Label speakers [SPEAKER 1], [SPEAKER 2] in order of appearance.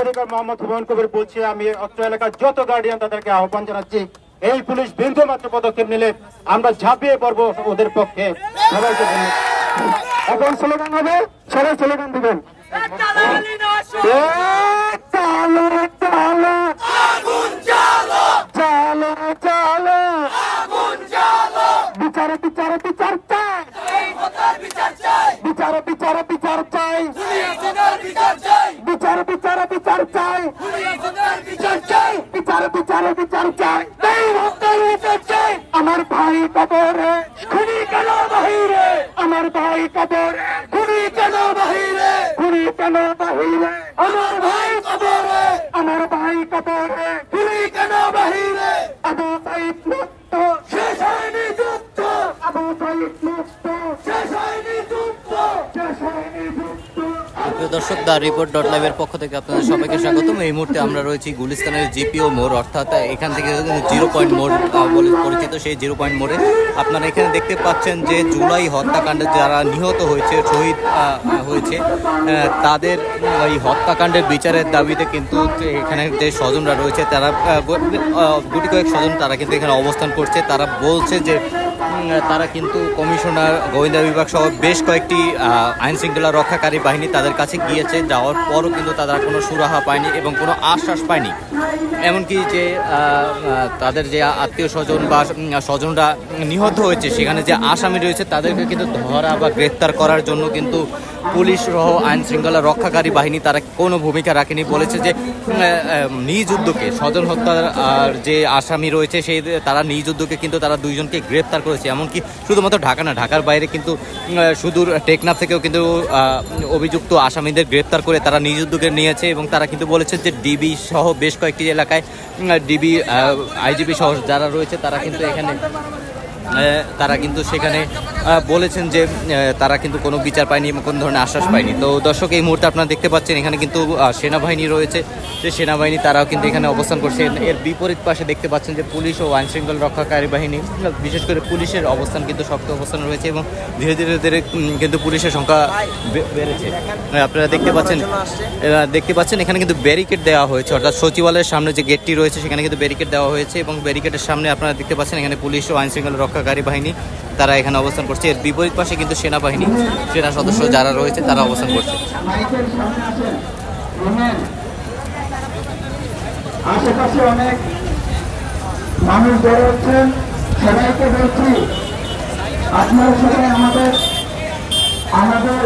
[SPEAKER 1] অধিকার মোহাম্মদ হুমায়ুন কবির বলছি আমি অত্র এলাকার যত গার্ডিয়ান তাদেরকে আহ্বান জানাচ্ছি এই পুলিশ বিন্দু মাত্র পদক্ষেপ নিলে আমরা ঝাঁপিয়ে পড়ব ওদের পক্ষে। সবাইকে। এখন স্লোগান হবে সবাই স্লোগান দিবেন। চালো চালো চালো চালো বিচারে বিচারে বিচার চাই। বিচারে বিচারে বিচার চাই। বিচারে বিচারে বিচার চাই বিচারে বিচারে বিচার চাই এই হত্যার বিচার চাই আমার ভাই কবরে খুনি কেন বাহিরে আমার ভাই কবরে খুনি কেন বাহিরে খুনি কেন বাহিরে আমার ভাই কবরে আমার ভাই কবরে খুনি কেন বাহিরে আবু সাইদ মুক্ত
[SPEAKER 2] প্রিয় দর্শক দা রিপোর্ট ডট লাইভের পক্ষ থেকে আপনাদের সবাইকে স্বাগতম। এই মুহূর্তে আমরা রয়েছি গুলিস্তানের জিপিও মোড়, অর্থাৎ এখান থেকে জিরো পয়েন্ট মোড় বলে পরিচিত সেই জিরো পয়েন্ট মোড়ে আপনারা এখানে দেখতে পাচ্ছেন যে জুলাই হত্যাকাণ্ডে যারা নিহত হয়েছে, শহীদ হয়েছে তাদের এই হত্যাকাণ্ডের বিচারের দাবিতে কিন্তু এখানে যে স্বজনরা রয়েছে, তারা গুটি কয়েক স্বজন তারা কিন্তু এখানে অবস্থান করছে। তারা বলছে যে তারা কিন্তু কমিশনার, গোয়েন্দা বিভাগ সহ বেশ কয়েকটি আইন শৃঙ্খলা রক্ষাকারী বাহিনী তাদের কাছে গিয়েছে। যাওয়ার পরও কিন্তু তারা কোনো সুরাহা পায়নি এবং কোনো আশ্বাস পায়নি। এমনকি যে তাদের যে আত্মীয় স্বজন বা স্বজনরা নিহত হয়েছে, সেখানে যে আসামি রয়েছে, তাদেরকে কিন্তু ধরা বা গ্রেপ্তার করার জন্য কিন্তু পুলিশ সহ আইন শৃঙ্খলা রক্ষাকারী বাহিনী তারা কোনো ভূমিকা রাখেনি। বলেছে যে নিজ উদ্যোগে স্বজন হত্যার, আর যে আসামি রয়েছে, সেই তারা নিজ উদ্যোগে কিন্তু তারা দুইজনকে গ্রেপ্তার করেছে। এমনকি শুধুমাত্র ঢাকা না, ঢাকার বাইরে কিন্তু সুদূর টেকনাফ থেকেও কিন্তু অভিযুক্ত আসামিদের গ্রেপ্তার করে তারা নিজ উদ্যোগে নিয়েছে এবং তারা কিন্তু বলেছে যে, ডিবি সহ বেশ কয়েকটি এলাকায় ডিবি আইজিবি সহ যারা রয়েছে তারা কিন্তু এখানে তারা কিন্তু সেখানে বলেছেন যে তারা কিন্তু কোনো বিচার পায়নি এবং কোনো ধরনের আশ্বাস পায়নি। তো দর্শক, এই মুহূর্তে আপনারা দেখতে পাচ্ছেন, এখানে কিন্তু সেনাবাহিনী রয়েছে। যে সেনাবাহিনী তারাও কিন্তু এখানে অবস্থান করছে। এর বিপরীত পাশে দেখতে পাচ্ছেন যে পুলিশ ও আইন শৃঙ্খলা রক্ষাকারী বাহিনী, বিশেষ করে পুলিশের অবস্থান কিন্তু শক্ত অবস্থান রয়েছে এবং ধীরে ধীরে ধীরে কিন্তু পুলিশের সংখ্যা বেড়েছে। আপনারা দেখতে পাচ্ছেন দেখতে পাচ্ছেন, এখানে কিন্তু ব্যারিকেড দেওয়া হয়েছে। অর্থাৎ সচিবালয়ের সামনে যে গেটটি রয়েছে, সেখানে কিন্তু ব্যারিকেড দেওয়া হয়েছে এবং ব্যারিকেডের সামনে আপনারা দেখতে পাচ্ছেন, এখানে পুলিশ ও আইন শৃঙ্খলা রক্ষাকারী বাহিনী, তারা এখানে অবস্থান করছে। এর বিপরীত পাশে কিন্তু সেনাবাহিনী, সেনা সদস্য যারা রয়েছে, তারা অবস্থান করছে।
[SPEAKER 1] আশেপাশে অনেক মানুষ জড়ো হচ্ছেন সবাইকে বলছি, আপনারা সবাই আমাদের আমাদের